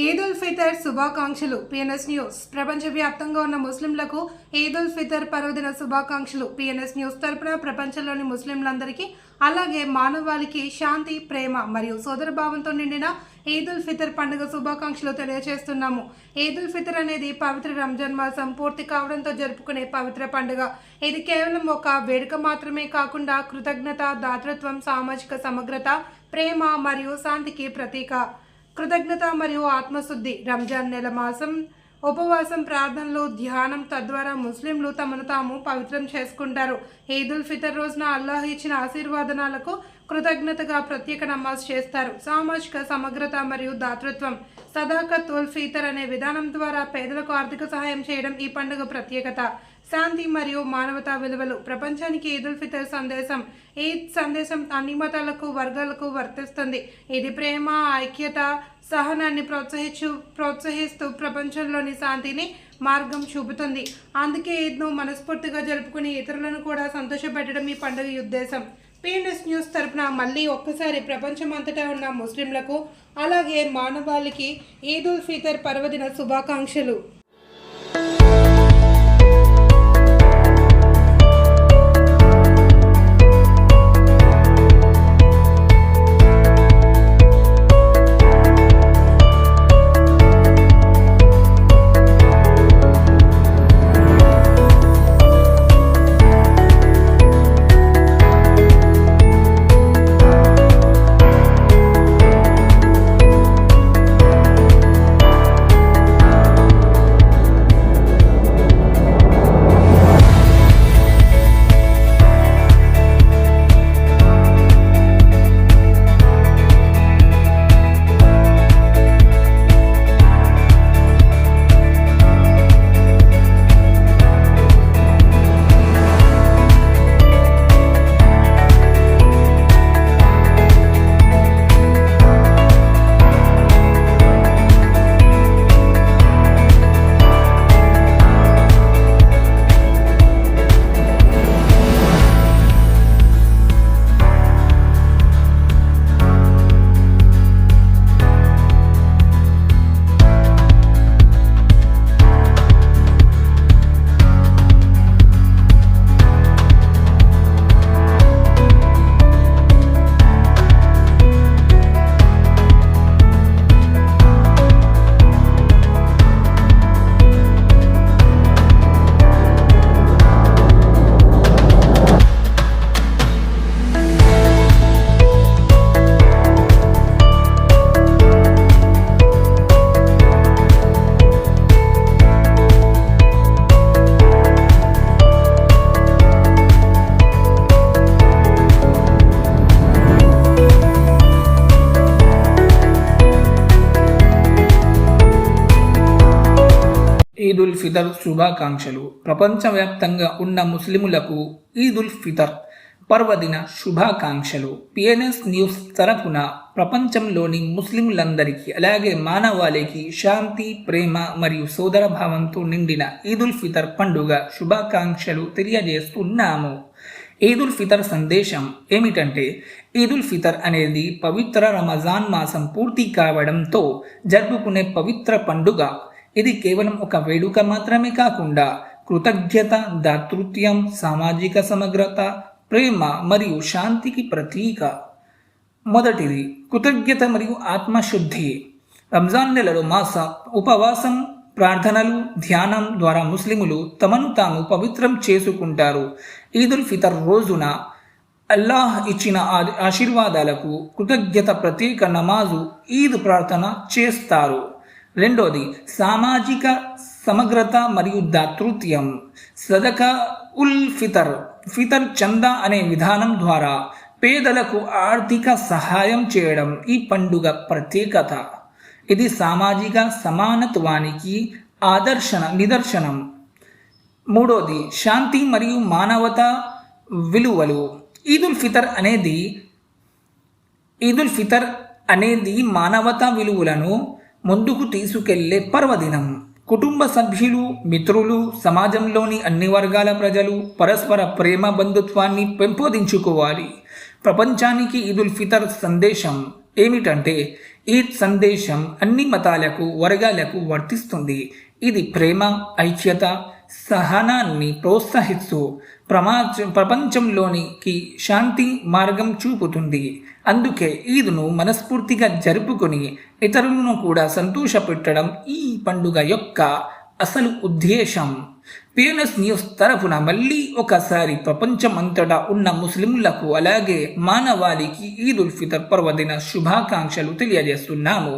ఈద్ ఉల్ ఫితర్ శుభాకాంక్షలు. PNS news ప్రపంచవ్యాప్తంగా ఉన్న ముస్లింలకు ఈద్ ఉల్ ఫితర్ పర్వదిన శుభాకాంక్షలు. పిఎన్ఎస్ న్యూస్ తరపున ప్రపంచంలోని ముస్లింలందరికీ అలాగే మానవాళికి శాంతి ప్రేమ మరియు సోదరభావంతో నిండిన ఈద్ ఉల్ ఫితర్ పండుగ శుభాకాంక్షలు తెలియజేస్తున్నాము. ఈద్ ఉల్ ఫితర్ అనేది పవిత్ర రంజాన్ మాసం పూర్తి కావడంతో జరుపుకునే పవిత్ర పండుగ. ఇది కేవలం ఒక వేడుక మాత్రమే కాకుండా కృతజ్ఞత దాతృత్వం సామాజిక సమగ్రత ప్రేమ మరియు శాంతికి ప్రతీక. కృతజ్ఞత మరియు ఆత్మశుద్ధి. రంజాన్ నెల మాసం ఉపవాసం ప్రార్థనలు ధ్యానం తద్వారా ముస్లింలు తమను తాము పవిత్రం చేసుకుంటారు. ఈదుల్ ఫితర్ రోజున అల్లాహ్ ఇచ్చిన ఆశీర్వాదనాలకు కృతజ్ఞతగా ప్రత్యేక నమాజ్ చేస్తారు. సామాజిక సమగ్రత మరియు దాతృత్వం. సదాకత్ ఉల్ ఫితర్ అనే విధానం ద్వారా పేదలకు ఆర్థిక సహాయం చేయడం ఈ పండుగ ప్రత్యేకత. శాంతి మరియు మానవతా విలువలు. ప్రపంచానికి ఈదుల్ ఫితర్ సందేశం. ఈద్ సందేశం అన్ని మతాలకు వర్గాలకు వర్తిస్తుంది. ఇది ప్రేమ ఐక్యత సహనాన్ని ప్రోత్సహించు ప్రోత్సహిస్తూ ప్రపంచంలోని శాంతిని మార్గం చూపుతుంది. అందుకే ఈద్ను మనస్ఫూర్తిగా జరుపుకుని ఇతరులను కూడా సంతోషపెట్టడం ఈ పండుగ ఉద్దేశం. పిఎన్ఎస్ న్యూస్ తరపున మళ్ళీ ఒక్కసారి ప్రపంచమంతటా ఉన్న ముస్లింలకు అలాగే మానవాళికి ఈద్ ఉల్ ఫితర్ పర్వదిన శుభాకాంక్షలు. ఈదుల్ ఫితర్ శుభాకాంక్షలు. ప్రపంచవ్యాప్తంగా ఉన్న ముస్లిములకు ఈద్ ఉల్ ఫితర్ పర్వదిన శుభాకాంక్షలు. పిఎన్ఎస్ న్యూస్ తరఫున ప్రపంచంలోని ముస్లింలందరికీ అలాగే మానవాళికి శాంతి ప్రేమ మరియు సోదరభావంతో నిండిన ఈదుల్ ఫితర్ పండుగ శుభాకాంక్షలు తెలియజేస్తున్నాము. ఈదుల్ ఫితర్ సందేశం ఏమిటంటే ఈదుల్ ఫితర్ అనేది పవిత్ర రమజాన్ మాసం పూర్తి కావడంతో జరుపుకునే పవిత్ర పండుగ. ఇది కేవలం ఒక వేడుక మాత్రమే కాకుండా కృతజ్ఞత దాతృత్యం సామాజిక సమగ్రత ప్రేమ మరియు శాంతికి ప్రతీక. మొదటిది కృతజ్ఞత మరియు ఆత్మశుద్ధి. రంజాన్ నెలలో మాస ఉపవాసం ప్రార్థనలు ధ్యానం ద్వారా ముస్లిములు తమను తాము పవిత్రం చేసుకుంటారు. ఈదుల్ ఫితర్ రోజున అల్లాహ్ ఇచ్చిన ఆశీర్వాదాలకు కృతజ్ఞత ప్రత్యేక నమాజు ఈద్ ప్రార్థన చేస్తారు. రెండోది సామాజిక సమగ్రత మరియు దాతృత్యం. సదక ఉల్ ఫితర్ ఫితర్ చందా అనే విధానం ద్వారా పేదలకు ఆర్థిక సహాయం చేయడం ఈ పండుగ ప్రత్యేకత. ఇది సామాజిక సమానత్వానికి ఆదర్శన నిదర్శనం. మూడోది శాంతి మరియు మానవత విలువలు. ఈద్ ఉల్ ఫితర్ అనేది ఈద్ ఉల్ ఫితర్ అనేది మానవతా విలువలను ముందుకు తీసుకెళ్ళే పర్వదినం. కుటుంబ సభ్యులు మిత్రులు సమాజంలోని అన్ని వర్గాల ప్రజలు పరస్పర ప్రేమ బంధుత్వాన్ని పెంపొందించుకోవాలి. ప్రపంచానికి ఈదుల్ ఫితర్ సందేశం ఏమిటంటే ఈద్ సందేశం అన్ని మతాలకు వర్గాలకు వర్తిస్తుంది. ఇది ప్రేమ ఐక్యత సహనాన్ని ప్రోత్సహిస్తూ ప్రమాచ ప్రపంచంలోనికి శాంతి మార్గం చూపుతుంది. అందుకే ఈద్ను మనస్ఫూర్తిగా జరుపుకొని ఇతరులను కూడా సంతోషపెట్టడం ఈ పండుగ యొక్క అసలు ఉద్దేశం. పిఎన్ఎస్ న్యూస్ తరఫున మళ్ళీ ఒకసారి ప్రపంచం అంతటా ఉన్న ముస్లింలకు అలాగే మానవాళికి ఈద్ ఉల్ ఫితర్ పర్వదిన శుభాకాంక్షలు తెలియజేస్తున్నాము.